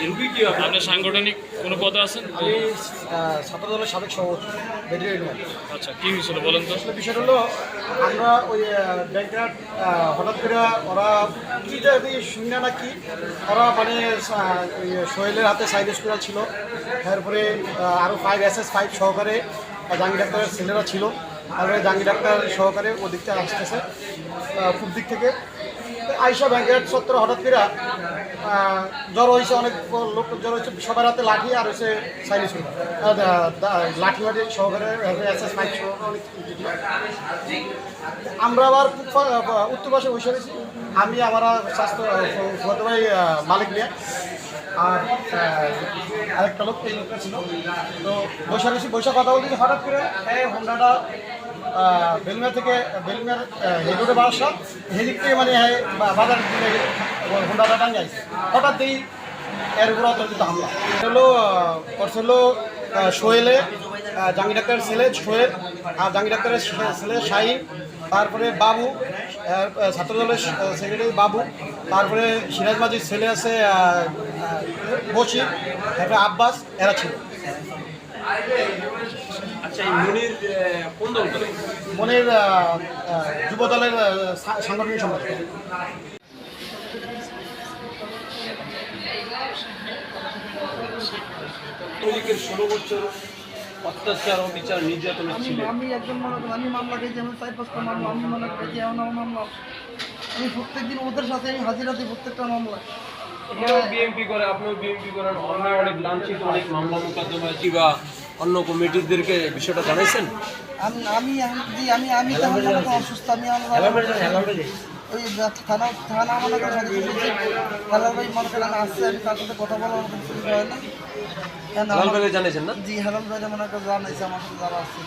আপনার সাংগঠনিক কোনো পদে আছেন? আমি ছাত্র দলের সাবেক সভাপতি আচ্ছা কি হয়েছিল বলেন তো? আসলে বিষয়টা হলো আমরা ওই ব্যাংকার হঠাৎ করে ওরা কী যদি শূন্য না কি ওরা মানে ওই সোহেলের হাতে সাইড স্কুলার ছিল। তারপরে আরও ফাইভ এস এস ফাইভ সহকারে জাঙ্গি ডাক্তারের ছেলেরা ছিল। তারপরে জাহাঙ্গীর ডাক্তার সহকারে ওদিকটা আসতেছে পূব দিক থেকে। আইসা ব্যাংকের সত্তর হঠাৎ করে জ্বর হয়েছে অনেক লোক জ্বর হয়েছে সবার হাতে লাঠি আর হয়েছে সাইনিস লাঠি মাটি সহকারে আমরা আবার উত্তর পাশে বসে গেছি আমি আমার স্বাস্থ্য ভাই মালিক নিয়ে। আর আরেকটা লোক এই লোকটা ছিল। তো গেছি বসে কথা বলছি হঠাৎ করে এই হোন্ডাটা বেলমিয়া থেকে বেলমিয়ার হেডোটে বাসা হেলিক থেকে মানে হ্যাঁ, বাজার দিকে হোন্ডাটা টাঙ্গে হঠাৎ এই এর উপর অতর্কিত হামলা। হলো আহ, করছে সোহেলে আহ, জাহাঙ্গীর ডাক্তারের ছেলে সোহেল আর জাহাঙ্গীর ডাক্তারের ছেলে শাহিন তারপরে বাবু ছাত্রদলের সেক্রেটারি বাবু তারপরে সিরাজ মাঝির ছেলে আছে আহ, তারপরে আব্বাস এরা ছিল। আচ্ছা মনির যুব দলের সাংগঠনিক সম্পাদক। তলিকের ষোলো বছর। অত্যাচার অবিচার নির্যাতন আমি ছিল আমি একজন মনে করেন আমি মামলা খেয়েছি আমি চার পাঁচটা মামলা আমি মনে করি যে এমন আমার মামলা। আমি প্রত্যেকদিন ওদের সাথে আমি হাজিরা দিই প্রত্যেকটা মামলা আপনারাও বিএমপি করে আপনিও বিএমপি করেন অন্য অনেক লাঞ্ছিত অনেক মামলা মোকদ্দমা বা অন্য কমিটিদেরকে বিষয়টা জানাইছেন? আমি আমি আমি আমি অসুস্থ আমি আমার ওই থানা থানা মনে করেন সদস্য ভাই মনে করেন আসছে আমি তার সাথে কথা বলার মতো সুবিধা হয় না কেন লাল আমার- ব্যাগে জানাইছেন না? জি হেলাল ভাই মনে করেন জানাইছে আমার সাথে যারা আছে।